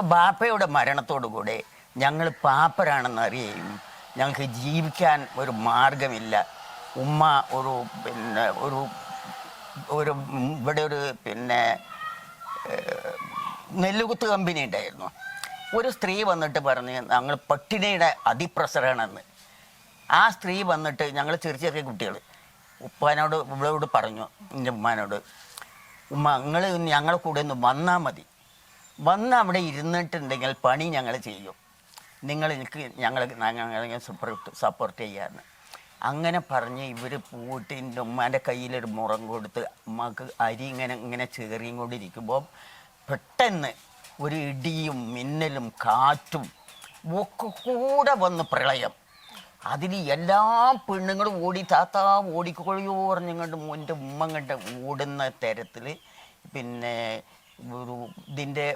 അപ്പോൾ ബാപ്പയുടെ മരണത്തോടുകൂടെ ഞങ്ങൾ പാപ്പരാണെന്ന് അറിയുകയും ഞങ്ങൾക്ക് ജീവിക്കാൻ ഒരു മാർഗമില്ല. ഉമ്മ ഒരു പിന്നെ ഒരു ഒരു ഇവിടെ ഒരു പിന്നെ നെല്ലുകുത്ത് കമ്പനി ഉണ്ടായിരുന്നു. ഒരു സ്ത്രീ വന്നിട്ട് പറഞ്ഞ് ഞങ്ങൾ പട്ടിണിയുടെ അതിപ്രസരണമെന്ന് ആ സ്ത്രീ വന്നിട്ട് ഞങ്ങൾ ചെറിയ ചെറിയ കുട്ടികൾ. ഉപ്പാനോട് ഇവളോട് പറഞ്ഞു എന്റെ ഉമ്മാനോട് ഉമ്മ നിങ്ങൾ ഞങ്ങളെ കൂടെ ഒന്ന് വന്നാൽ മതി. വന്ന് അവിടെ ഇരുന്നിട്ടുണ്ടെങ്കിൽ പണി ഞങ്ങൾ ചെയ്യും. നിങ്ങൾ എനിക്ക് ഞങ്ങൾ സപ്പോർട്ട് സപ്പോർട്ട് ചെയ്യാമെന്ന് അങ്ങനെ പറഞ്ഞ് ഇവർ പോയിട്ട് എന്റെ ഉമ്മാന്റെ കയ്യിലൊരു മുറം കൊടുത്ത് ഉമ്മക്ക് അരി ഇങ്ങനെ ഇങ്ങനെ ചേറിയും കൊണ്ടിരിക്കുമ്പോൾ പെട്ടെന്ന് ഒരു ഇടിയും മിന്നലും കാറ്റും ഒക്കെ കൂടെ വന്ന് പ്രളയം. അതിൽ എല്ലാ പെണ്ണുങ്ങളും ഓടി താത്താ ഓടിക്കൊഴിയോ പറഞ്ഞിങ്ങോട്ട് എന്റെ ഉമ്മ ഓടുന്ന തരത്തിൽ പിന്നെ ഒരു ഇതിന്റെ